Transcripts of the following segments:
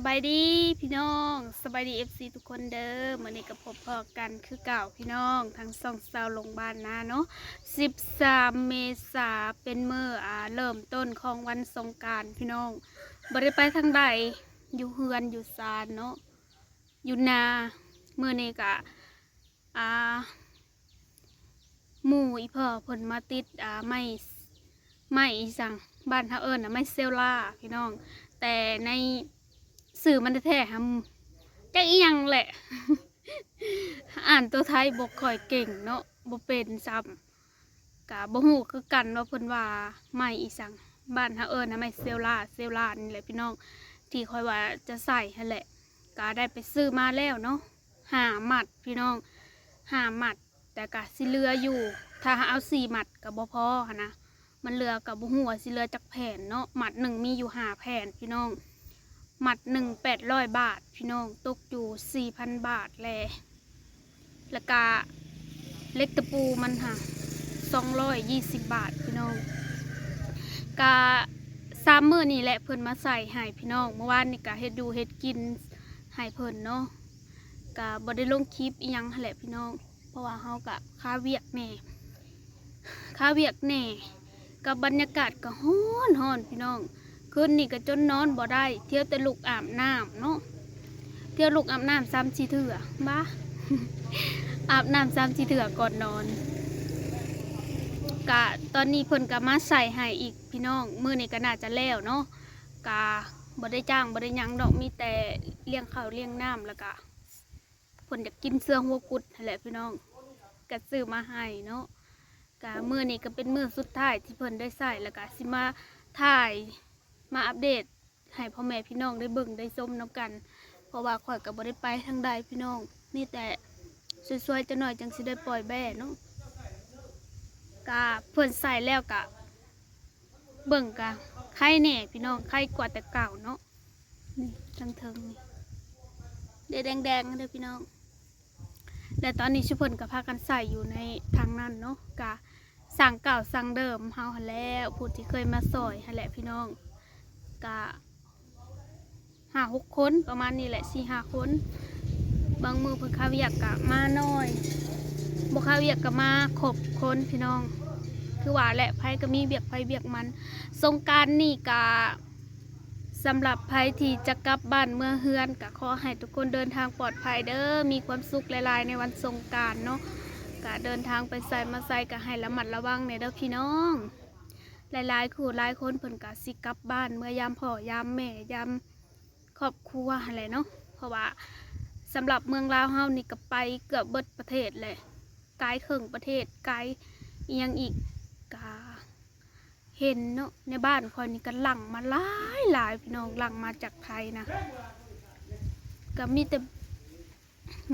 สบายดีพี่น้องสบายดีเอฟซีทุกคนเด้อมื่อนี้กับพบพอกันคือเก่าพี่น้องทั้งสองสาวลงบ้านนะเนาะ13เมษาเป็นเมื่ออ่าเริ่มต้นของวันสงการพี่น้องบริไปทางใดอยู่เฮือนอยู่ซานเนาะอยู่นาเมื่อนี้กะอ่าหมู่อีพ่อผลมาติดอ่าไม่ไม่อีสังบ้านเฮาเอิญนะไม่เซลล่าพี่น้อง แต่ใน สื่อมันแท้ๆครับจะอีหยังแหละ อ่านตัวไทยบกค่อยเก่งเนาะบ่เป็นซ้ำกะบ่ฮู้คือกันว่าเพิ่นว่าไม่อีสังบ้านเฮาเอิ้นนะไม่เซลลาเซลลานี่แหละพี่น้องที่ค่อยว่าจะใส่หั่นแหละก็ได้ไปซื้อมาแล้วเนาะหาหมัดพี่น้องหาหมัด แต่กะสิเหลืออยู่ ถ้าเอาสี่หมัดก็บ่พอนะมันเหลือกับบุหัวสิเหลือจากแผ่นเนาะหมัดหนึ่งมีอยู่ห้าแผ่นพี่น้อง หมัดหนึ่งแปดร้อยบาท พี่น้องตกอยู่สี่พันบาทแลแล้วก็เล็กตะปูมันค่ะสองร้อยยี่สิบบาทพี่น้องกะสามมือนี่แหละเพิ่นมาใส่ให้พี่น้องเมื่อวานนี่กะเฮ็ดดูเฮ็ดกินให้เพิ่นเนาะกะบ่ได้ลงคลิปอีหยังแหละพี่น้อง เพราะว่าเฮากะค่าเวียกแน่ค่าเวียกแน่กับบรรยากาศก็ฮ้อนฮ้อนพี่น้อง คืนนี้ก็จนนอนบ่ได้ เที่ยวแต่ลูกอาบน้ำเนาะ เที่ยวลูกอาบน้ำซ้ำชีเถื่อบ้าอาบน้ำซ้ำชีเถื่อก่อนนอนกะตอนนี้เพิ่นก็มาใส่ให้อีกพี่น้องมื้อนี้ก็น่าจะแล้วเนาะกะบ่ได้จ้างบ่ได้ยังดอกมีแต่เลี้ยงข้าวเลี้ยงน้ำแล้วก็เพิ่นอยากกินเสื้อหัวกุดนั่นแหละพี่น้องก็ซื้อมาให้เนาะกะมือนี้ก็เป็นมือสุดท้ายที่เพิ่นได้ใส่แล้วก็สิมาถ่าย มาอัปเดตให้พ่อแม่พี่น้องได้เบิ่งได้ชมนํกัน เพราะว่าข่อยก็บ่ได้ไปทางใดพี่น้องนี่แต่สวยๆจะหน่อยจังสิได้ปล่อยแบ่เนาะกะเพิ่นใส่แล้วกะ เบิ่งกะไข่แน่พี่น้องไข่กว่าแต่เก่าเนาะนี่ทั้งเทิงนี่เด้แดงๆเด้อพี่น้องและตอนนี้ชุพลกับพากันใส่อยู่ในทางนั้นเนาะกะสั่งเก่าสั่งเดิมเฮาหันแล้วผู้ที่เคยมาซอยหันแหละพี่น้อง กะห้าหกคนประมาณนี้แหละสี่ห้าคน บางมือเพิ่นข้าวเวียกกะมาน้อยบ่ข้าวเวียกกะมาครบคนพี่น้อง คือว่าแหละไผก็มีเบียกไผเบียกมันสงการนี่กะสำหรับไผที่จะกลับบ้านเมื่อเฮือนกะขอให้ทุกคนเดินทางปลอดภัยเด้อมีความสุขหลายๆในวันสงการเนาะกะเดินทางไปใส่มาใส่กะให้ระมัดระวังในเด้อพี่น้อง หลายๆคู่หลายคนเพิ่นกะสิกลับบ้าน เมื่อยามพ่อยามแม่ยามครอบครัวอะไรเนาะเพราะว่าสำหรับเมืองลาวเฮานี่ก็ไปเกือบเบิดประเทศเลยไกลครึ่งประเทศไกลอียังอีกกะเห็นเนาะในบ้านคอยนี่ก็หลังมาหลายหลายพี่น้องหลังมาจากไทยนะก็มีแต่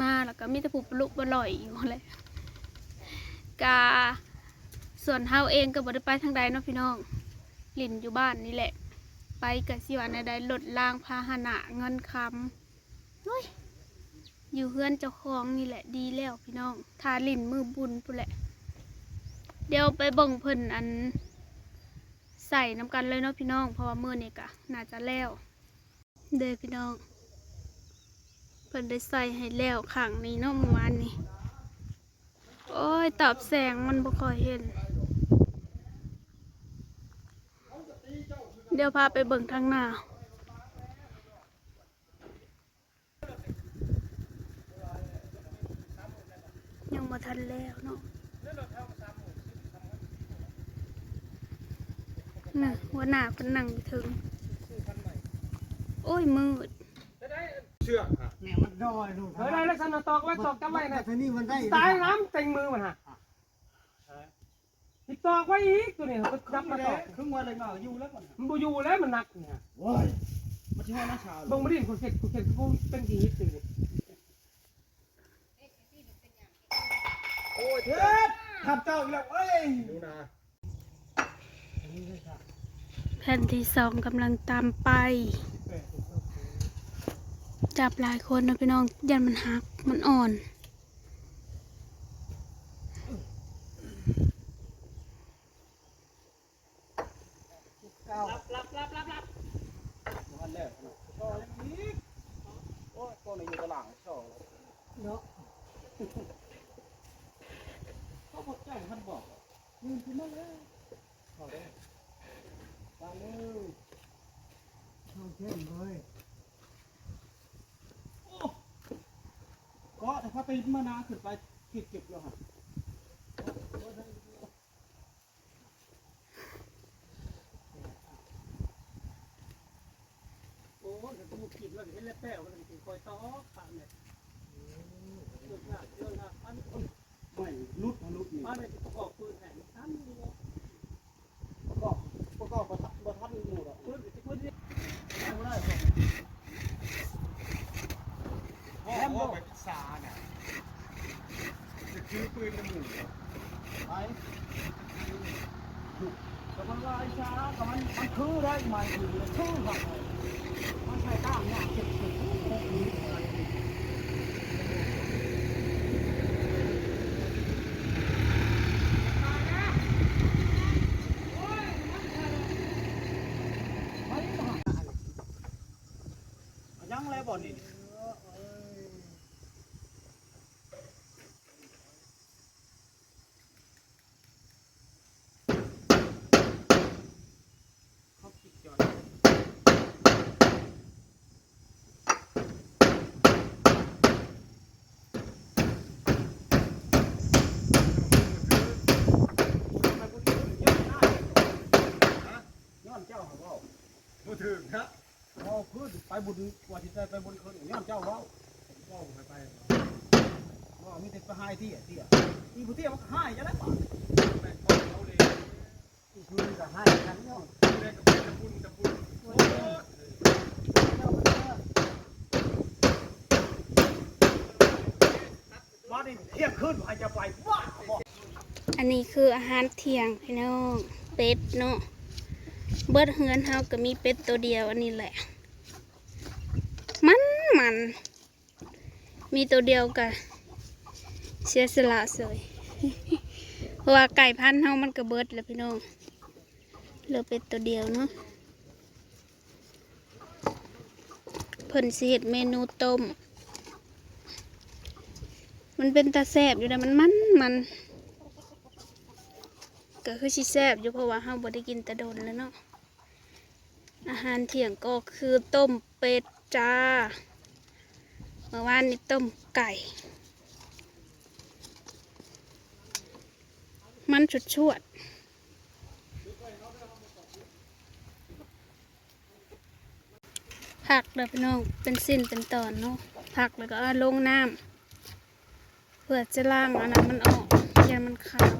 มาแล้วก็มีแต่ผู้ปลุกบลอยอยู่เลยกา ส่วนเฮาเองก็บ่ได้ไปทางใดเนาะพี่น้องลินอยู่บ้านนี่แหละ ไปกับสิว่าในใดลดล่างพาหนะเงินคำเฮ้ยอยู่เฮือนเจ้าของนี่แหละดีแล้วพี่น้องทาลินมือบุญพุ่นแหละ เดี๋ยวไปเบิ่งเพิ่นอัน ใส่น้ำกันเลยเนาะพี่น้อง เพราะว่ามือนี่กะน่าจะแล้วเด้อพี่น้องเพิ่นได้ใส่ให้แล้วขังนี้เนาะเมื่อวานนี้โอ้ยตอบแสงมันบ่ค่อยเห็น เดี๋ยวพาไปเบิ่งทางหน้ายังมาทันแล้วเนาะน่ะหัวหน้าเพิ่นนั่งอยู่ถึง โอ้ยมืดเชื่อฮะแม่มันดอยลูกเฮ้ยได้ลักษณะตอกแล้วตอกจำไว้นะทีนี้มันได้ตายน้ำเต็งมือมันฮะติดต อกไว้อีกตัวนี้มันครัจับบมามาแล้ตวอกครึ่งวันเลยเนาะอยู่แล้วมันมันบูอยู่แล้วมันหนักเนี่ยโอ้ยมันชื่อว่าน้าชาวเบิ่งมาดิคนเข็ดคนเข็ดกูเป็นกี่ฮิตตัวนี้โอ้ยเทเฮ็ศดขับเจ้าอีกแล้วเอ้ยดูนะแผ่นที่สองกำลังตามไป จับหลายคนนะพี่น้องยันมันหักมันอ่อน เก้า รับรับรับรับรับ วันแล้วต่อยังอีก เนาะเขาบอกเจ้าท่านบอกยืนขึ้นมาเลยขอได้ตาเร็วเข้าเข้มเลยโอ้ก็แต่ ถ้าไปมานาขึ้นไปเก็บเก็บแล้วฮะโอ้ยผมกินแล้วเห็นแล้วแป้วมันกินคอยต้อขาเนี่ยเยอะมากเยอะมากมันไม่ลุดลุดนี่มันเป็นประกอบปืนแห่งท่านนี่ประกอบประกอบประทับประทับหมู่หรอกปืนปืนนี่เอาได้ครับ พ่อพ่อไปพิซซ่าเนี่ยจะซื้อปืนน้ำหมู ไปแต่มันลายช้าแต่มันมันคือได้มันคือคือแบบมันใช้ก้ามเนี่ยเก็บเก็บ ยังแล้วบ่นี่เขาคิดจอดย้อนเจ้าเขาเว้า มือถือนะ เอาขึ้นไป บุญว่าที่จะไปบุญขึ้นย้อนเจ้าเว้าพ่อผมไปไปว่ามีแต่ไปหายที่อะที่อะอีผู้ที่มันก็หายจะได้ป่ะแม่พ่เขาเลยอีผู้ที่ก็หายกันเนาะแม่ก็เป็นตะบุญตะบุญโอ้มาดิเที่ยงคืนใครจะไปว้าอันนี้คืออาหารเที่ยงพี่น้องเป็ดเนาะเบิดเฮือนเฮาก็มีเป็ดตัวเดียวอันนี้แหละ มัน มีตัวเดียวกะเสียสละเสยเพราะว่าไก่พันธุ์เฮามันก็เบิดแล้วพี่น้องเหลือเป็ดตัวเดียวเนาะเพิ่นสิเฮ็ดเมนูต้ม มันเป็นตาแซบอยู่นะมันมันมันก็คือชิแซบอยู่เพราะว่าเฮาบ่ได้กินตะโดนแล้วเนาะอาหารเที่ยงก็คือต้มเป็ดจ้า เมื่อวานนี้ต้มไก่ มันชุดชวดผักเลยพี่น้องเป็นสิ้นเป็นตอนเนาะผักแล้วก็ลงน้ำเพื่อจะล้างอันนั้นมันออกอย่ามันขาว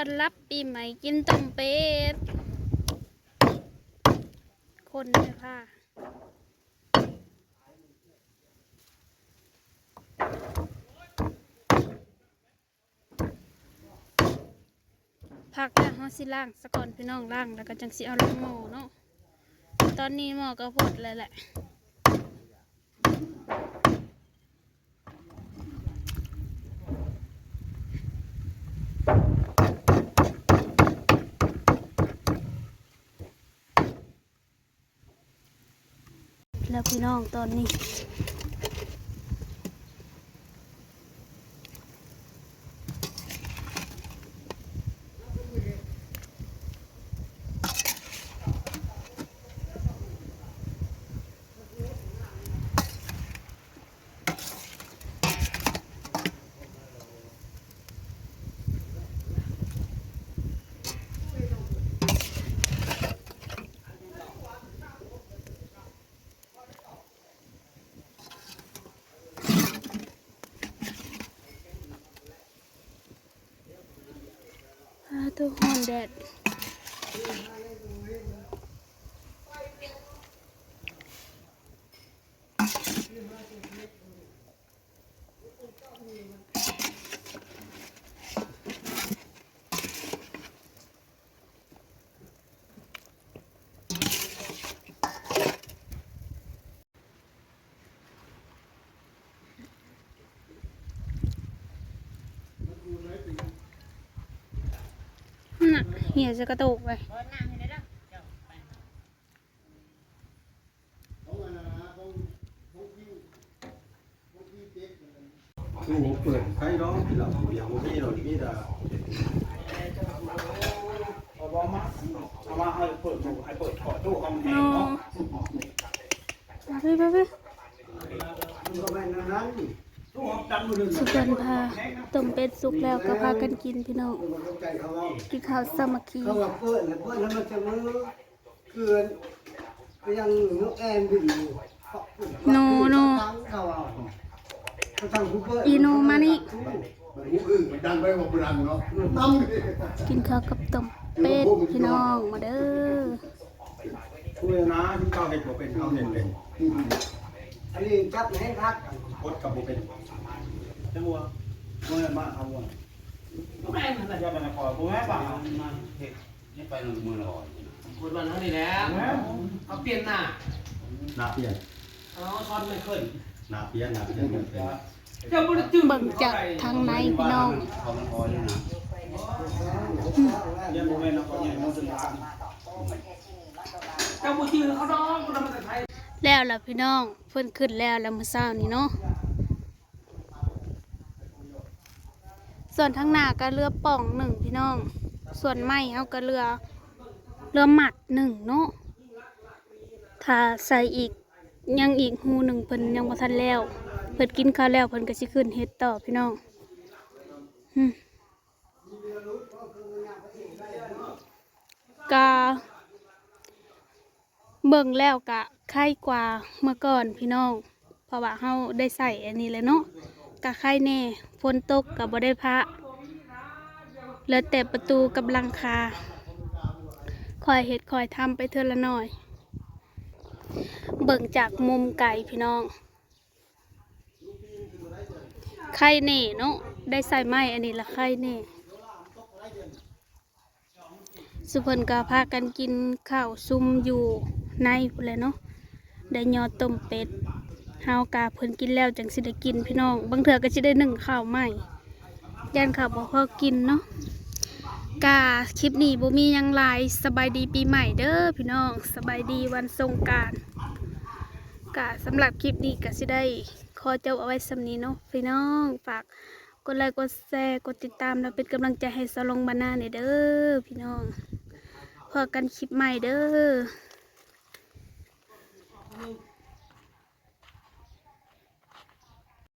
อนรับปีใหม่กินต้มเป็ด คนเลยค่ะผักแล้วเขาสิล่างสะก่อนพี่น้องล่างแล้วก็จังสิเอาลงหม้อเนาะ ตอนนี้หม้อก็พดเลยแหละ แล้วพี่น้องตอนนี้ แดด น่ะหี่ยจะกระตุกไปตู้เปิดใครร้องที่เราอย่างนี้เราที่ดาเอาบอมาเอามาให้เปิดดูให้เปิดขอตู้คอมแพโนงเนาะไปไปไป สุกนพาต้มเป็ดสุกแล้วก็พากันกินพี่น้องมันต้องใจเขาว่ากินข้าวสามัคคีเขาว่าเปิดแล้วเปิดแล้วมันจะมือเกลือนก็ยังนกแอนบินอยู่เขาว่าเขาทำผู้เปิดอีโนมานี่หูอึ่งมันดังไปบอกดังเนาะตั้มเลยกินข้าวกับต้มเป็ดพี่น้องมาเด้อช่วยนะที่เขาเห็นบ่เป็นเขาเห็นเป็นอันนี้จับให้พักพดกับบ่เป็น จังหวะเมื่อมาเอาว่าแม่นั่นแหละจะเป็นขอกูแม่ป่านี่ไปหนึ่งมือละอ่อนคนวันนั้นนี่แหละเขาเปลี่ยนหน้านาเปลี่ยนเอาช้อนไม่ขึ้นนาเปลี่ยนนาเปลี่ยนเป็นเจ้าบุญจืดเบิ่งจากทางในพี่น้องเขามันพอแล้วนะยังโมเมนต์เราก็ยังมันสุดท้ายเจ้าบุญจืดเขาน้องคนทำมาจากไทยแล้วล่ะพี่น้องเพิ่นขึ้นแล้วแล้วมื้อเช้านี้เนาะ ส่วนทางหน้าก็เรือป่องหนึ่งพี่น้อง ส่วนไม้เฮาก็เรือ เรือหมัดหนึ่งเนาะถ้าใส่อีกยังอีกหูหนึ่งเพิ่นยังบ่ทันแล้ว เพิ่นกินข้าวแล้วเพิ่นก็สิขึ้นเฮ็ดต่อพี่น้องอืมกาเบิ่งแล้วกะไข้กว่าเมื่อก่อนพี่น้อง เพราะว่าเฮาได้ใส่อันนี้แล้วเนาะ กะไข้แน่ฝนตกกับบ่ได้พระเหลือแต่ประตูกับลังคาคอยเฮ็ดคอยทำไปเทื่อละหน่อย เบิ่งจากมุมไกลพี่น้องไข่แน่เนาะได้ใส่ไม้อันนี้ละไข่แน่สุพิ่นก็พากันกินข้าวซุ่มอยู่ในพุ่นแหละเนาะได้ยอต้มเป็ด เฮากาเพิ่นกินแล้วจังสิได้กินพี่น้องบางเทื่อก็สิได้นึ่งข้าวใหม่ย่านข้าวบ่พอกินเนาะกาคลิปนี้บ่มียังหลายสบายดีปีใหม่เด้อพี่น้องสบายดีวันสงกรานต์กาสำหรับคลิปนี้ก็สิได้ขอเจ้าเอาไว้สำนี้เนาะพี่น้องฝากกดไลค์กดแชร์กดติดตามแล้วเป็นกำลังใจให้สลองบานาเนี่ยเด้อพี่น้องพอกันคลิปใหม่เด้อ